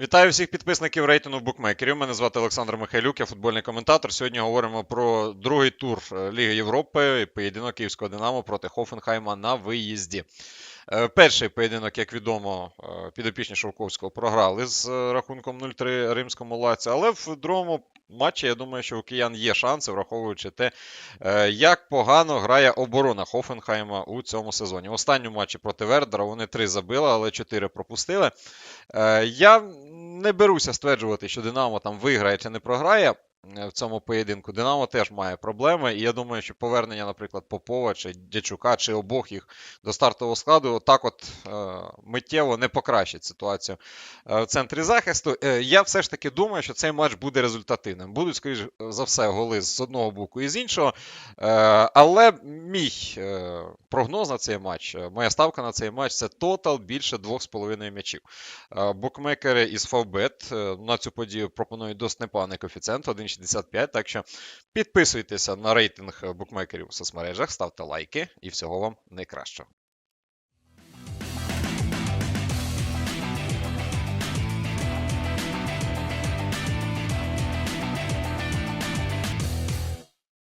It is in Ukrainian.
Вітаю всіх підписників рейтингу букмекерів. Мене звати Олександр Михайлюк, я футбольний коментатор. Сьогодні говоримо про другий тур е, Ліги Європи, поєдинок Київського Динамо проти Хофенхайма на виїзді. Е, Перший поєдинок, як відомо, е, підопічні Шовковського програли з рахунком 0-3 римському лаці, але в другому матчі я думаю, що у киян є шанси, враховуючи те, е, як погано грає оборона Хофенхайма у цьому сезоні. В останньому матчі проти Вердера вони три забили, але чотири пропустили. Е, Я не беруся стверджувати, що Динамо там виграє чи не програє в цьому поєдинку. Динамо теж має проблеми, і я думаю, що повернення, наприклад, Попова чи Дячука, чи обох їх до стартового складу, так от е, миттєво не покращить ситуацію е, в центрі захисту. Е, Я все ж таки думаю, що цей матч буде результативним. Будуть, скоріш за все, голи з одного боку і з іншого. Е, Але мій е, прогноз на цей матч, е, моя ставка на цей матч це тотал більше 2,5 м'ячів. Е, Букмекери із Фавбет е, на цю подію пропонують досить непоганий коефіцієнт 1,65. Так що підписуйтеся на рейтинг букмекерів у соцмережах, ставте лайки і всього вам найкращого.